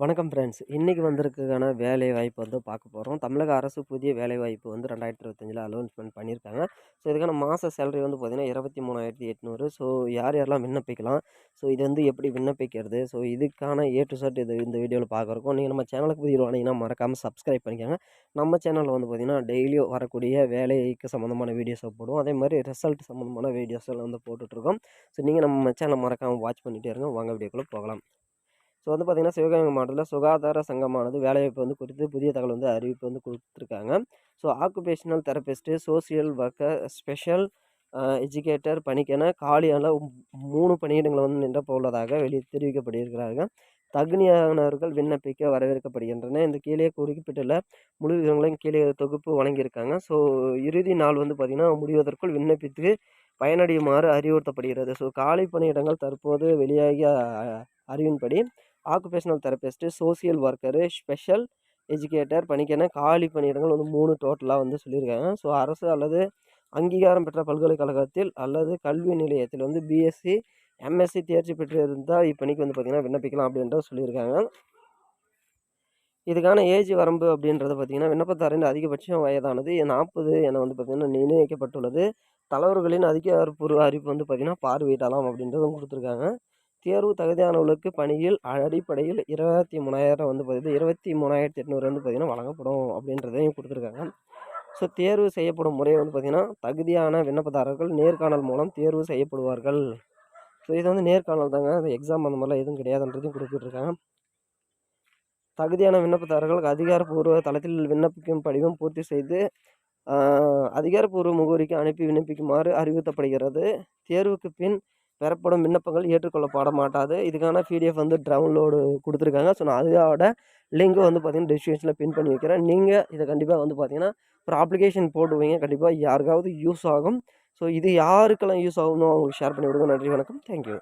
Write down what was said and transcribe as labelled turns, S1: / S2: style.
S1: வணக்கம் ஃப்ரெண்ட்ஸ் இன்றைக்கி வந்திருக்கான வேலை வாய்ப்பு வந்து பார்க்க போகிறோம் தமிழக அரசு புதிய வேலை வாய்ப்பு வந்து ரெண்டாயிரத்தி இருபத்தஞ்சில் அலௌன்ஸ்மெண்ட் பண்ணியிருக்காங்க. ஸோ இதுக்கான மாத சேலரி வந்து பார்த்திங்கன்னா இருபத்தி மூணாயிரத்தி எட்நூறு. ஸோ யார் யாரெல்லாம் விண்ணப்பிக்கலாம்? ஸோ இது வந்து எப்படி விண்ணப்பிக்கிறது? ஸோ இதுக்கான ஏ டு செட் இது இந்த வீடியோவில் பார்க்குறோம் நீங்கள் நம்ம சேனலுக்கு புதிய வாங்கினீங்கன்னா மறக்காமல் சப்ஸ்கிரைப் பண்ணிக்கோங்க. நம்ம சேனலில் வந்து பார்த்திங்கன்னா டெய்லியும் வரக்கூடிய வேலைக்கு சம்மந்தமான வீடியோஸை போடுவோம். அதே மாதிரி ரிசல்ட் சம்மந்தமான வீடியோஸ் எல்லாம் வந்து போட்டுட்ருக்கோம். ஸோ நீங்கள் நம்ம சேனலை மறக்காமல் வாட்ச் பண்ணிகிட்டே இருங்க. வாங்க வீடியோக்குள்ளே போகலாம். ஸோ வந்து பார்த்திங்கன்னா சிவகங்கை மாவட்டத்தில் சுகாதார சங்கமானது வேலைவாய்ப்பு வந்து குறித்து புதிய தகவல் வந்து அறிவிப்பு வந்து கொடுத்துருக்காங்க. So occupational therapist social worker special educator பணிக்கென காலியான மூணு பணியிடங்களை வந்து நின்ற போவதாக வெளியே தெரிவிக்கப்பட்டிருக்கிறார்கள். தகுதியானவர்கள் விண்ணப்பிக்க வரவேற்கப்படுகின்றன. இந்த கீழே குறிப்பிட்டுள்ள முழு விவரங்களையும் கீழே தொகுப்பு வழங்கியிருக்காங்க. ஸோ இறுதி நாள் வந்து பார்த்திங்கன்னா முடிவதற்குள் விண்ணப்பித்து பயனடையுமாறு அறிவுறுத்தப்படுகிறது. ஸோ காலி பணியிடங்கள் தற்போது வெளியாகிய அறிவின்படி occupational therapist social worker special educator பணிக்கென காலி பணியிடங்கள் வந்து மூணு டோட்டலாக வந்து சொல்லியிருக்காங்க. ஸோ அரசு அல்லது அங்கீகாரம் பெற்ற பல்கலைக்கழகத்தில் அல்லது கல்வி நிலையத்தில் வந்து பிஎஸ்சி எம்எஸ்சி தேர்ச்சி பெற்று இருந்தால் இப்பணிக்கு வந்து பார்த்திங்கன்னா விண்ணப்பிக்கலாம் அப்படின்றத சொல்லியிருக்காங்க. இதுக்கான ஏஜ் வரம்பு அப்படின்றத பார்த்திங்கன்னா விண்ணப்பத்தாரின் அதிகபட்சம் வயதானது. நாற்பது என வந்து பார்த்திங்கன்னா நிர்ணயிக்கப்பட்டுள்ளது. தலைவர்களின் அதிகாரப்பூர்வ அறிவிப்பு வந்து பார்த்திங்கன்னா பார்வையிடலாம் அப்படின்றதும் கொடுத்துருக்காங்க. தேர்வு தகுதியானவர்களுக்கு பணியில் அடிப்படையில் இருபத்தி மூணாயிரம் வந்து பார்த்திங்கன்னா இருபத்தி மூணாயிரத்தி எட்நூறு வந்து பார்த்திங்கன்னா வழங்கப்படும் அப்படின்றதையும் கொடுத்துருக்காங்க. ஸோ தேர்வு செய்யப்படும் முறை வந்து பார்த்திங்கன்னா தகுதியான விண்ணப்பதாரர்கள் நேர்காணல் மூலம் தேர்வு செய்யப்படுவார்கள். ஸோ இது வந்து நேர்காணல் தாங்க. அந்த எக்ஸாம் அந்த மாதிரிலாம் எதுவும் கிடையாதுன்றதையும் குறிப்பிட்டிருக்காங்க. தகுதியான விண்ணப்பதாரர்களுக்கு அதிகாரப்பூர்வ தளத்தில் விண்ணப்பிக்கும் படிவம் பூர்த்தி செய்து அதிகாரப்பூர்வ முகவரிக்கு அனுப்பி விண்ணப்பிக்குமாறு அறிவுறுத்தப்படுகிறது. தேர்வுக்கு பின் பெறப்படும் விண்ணப்பங்கள் ஏற்றுக்கொள்ளப்பட மாட்டாது இதுக்கான பிடிஎஃப் வந்து டவுன்லோடு கொடுத்துருக்காங்க. ஸோ நான் அதோட லிங்க்கு வந்து பார்த்தீங்கன்னா டிஸ்கிரிப்ஷனில் பின் பண்ணி வைக்கிறேன். நீங்கள் இதை கண்டிப்பாக வந்து பார்த்தீங்கன்னா ஒரு அப்ளிகேஷன் போட்டுவீங்க. கண்டிப்பாக யாருக்காவது யூஸ் ஆகும். ஸோ இது யாருக்கெல்லாம் யூஸ் ஆகுமோ அவங்களுக்கு ஷேர் பண்ணி விடுங்க நன்றி வணக்கம். தேங்க்யூ